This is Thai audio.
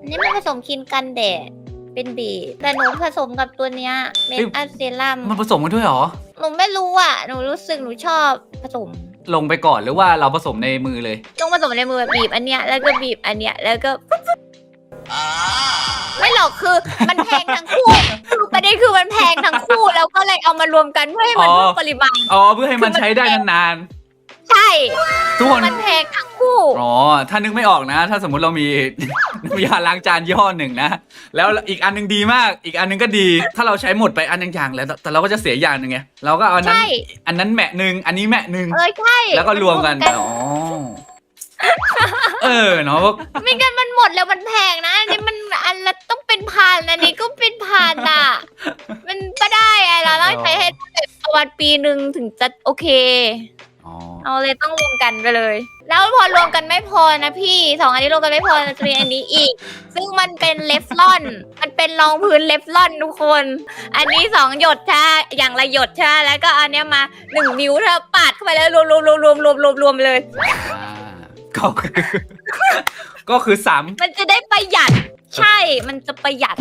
อันนี้มันผสมครีมกันแดดเป็นบีบแต่หนูผสมกับตัวเนี้ยเมคอัพเซรั่มมันผสมกันด้วยเหรอ หนูไม่รู้อะ หนูรู้สึกหนูชอบผสม ลงไปก่อนหรือว่าเราผสมในมือเลย ต้องผสมในมือแบบบีบอันเนี้ยแล้วก็บีบอันเนี้ยแล้วก็ปุ๊บปุ๊บไม่หรอกคือมันแพงทั้งคู่ คือประเด็นคือมันแพงทั้งคู่แล้วก็เลยเอามารวมกันเพื่อให้มันอ๋อเพิ่มปริมาณ อ๋อเพื่อให้มันใช้ได้นานใช่ๆ ทุกคน มันแพงทั้งคู่ อ๋อ ถ้านึกไม่ออกนะ ถ้าสมมุติเรามี น้ำยาล้างจานยี่ห้อหนึ่งนะ แล้วอีกอันหนึงดีมาก อีกอันหนึงก็ดี ถ้าเราใช้หมดไปอันอย่างๆแล้ว แต่เราก็จะเสียอย่างหนึ่งไง เราก็เอาอันนั้น ใช่ อันนั้นแมะหนึ่งอันนี้แมะหนึ่งเออใช่แล้วก็รวมกัน อ๋อ เออเนาะ ไม่งั้นมันหมดแล้วมันแพงนะ อันนี้มันอันละต้องเป็นพันอันนี้ก็เป็นพันอะ มันก็ได้อะเราต้องใช้ให้ได้ประมาณปีหนึ่งถึงจะโอเค อ๋อเอาเลยต้องรวมกันไปเลย แล้วพอรวมกันไม่พอนะพี่สองอันนี้รวมกันไม่พอจะมีอันนี้อีก ซึ่งมันเป็นเลฟลอน มันเป็นรองพื้นเลฟลอนทุกคน อันนี้สองหยดใช่อย่างละหยดใช่แล้วก็อันเนี้ยมาหนึ่งนิ้วเธอปาดเข้าไปแล้วรวมรวมรวมรวมรวมรวมรวมเลย อ่าก็คือก็คือสามมันจะได้ประหยัด ใช่มันจะประหยัด